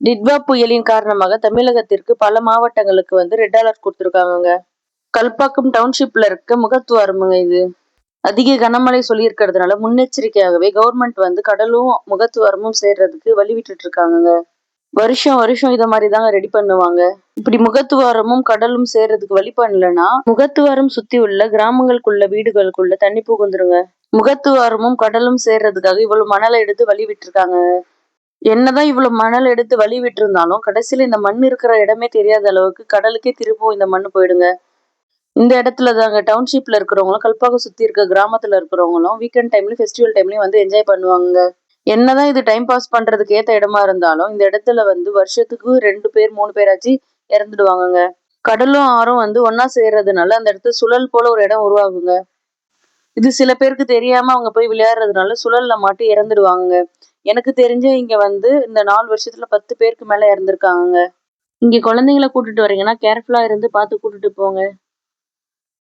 டிட்வா புயலின் காரணமாக தமிழகத்திற்கு பல மாவட்டங்களுக்கு வந்து ரெட் அலர்ட் கொடுத்துருக்காங்க கல்பாக்கம் டவுன்ஷிப்ல இருக்க முகத்துவாரமுங்க இது. அதிக கனமழை சொல்லியிருக்கிறதுனால முன்னெச்சரிக்கையாகவே கவர்மெண்ட் வந்து கடலும் முகத்துவாரமும் சேர்றதுக்கு வழி விட்டுட்டு இருக்காங்க வருஷம் வருஷம் இத மாதிரி தாங்க ரெடி பண்ணுவாங்க. இப்படி முகத்துவாரமும் கடலும் சேர்றதுக்கு வழி பண்ணலன்னா முகத்துவாரம் சுத்தி உள்ள கிராமங்களுக்குள்ள வீடுகளுக்குள்ள தண்ணி புகுந்துருங்க. முகத்துவாரமும் கடலும் சேர்றதுக்காக இவ்வளவு மணலை எடுத்து வழி விட்டுருக்காங்க என்னதான் இவ்வளவு மணல் எடுத்து வழி விட்டு இருந்தாலும் கடைசியில இந்த மண் இருக்கிற இடமே தெரியாத அளவுக்கு கடலுக்கே திரும்பவும் இந்த மண் போயிடுங்க. இந்த இடத்துல தாங்க டவுன்ஷிப்ல இருக்கிறவங்களும் கல்பாக்கம் சுத்தி இருக்க கிராமத்துல இருக்கிறவங்களும் வீக்கெண்ட் டைம்லயும் ஃபெஸ்டிவல் டைம்லயும் வந்து என்ஜாய் பண்ணுவாங்க என்னதான் இது டைம் பாஸ் பண்றதுக்கு ஏத்த இடமா இருந்தாலும் இந்த இடத்துல வந்து வருஷத்துக்கு ரெண்டு பேர் மூணு பேராச்சு இறந்துடுவாங்கங்க. கடலும் ஆறும் வந்து ஒன்னா சேர்றதுனால அந்த இடத்துல சுழல் போல ஒரு இடம் உருவாகுங்க. இது சில பேருக்கு தெரியாம அவங்க போய் விளையாடுறதுனால சுழல்ல மாட்டி இறந்துடுவாங்க எனக்கு தெரிஞ்ச இங்க வந்து இந்த நாலு வருஷத்துல பத்து பேருக்கு மேல இறந்துருக்காங்க. இங்க குழந்தைங்கள கூட்டிட்டு வரீங்கன்னா கேர்ஃபுல்லா இருந்து பார்த்து கூட்டிட்டு போங்க.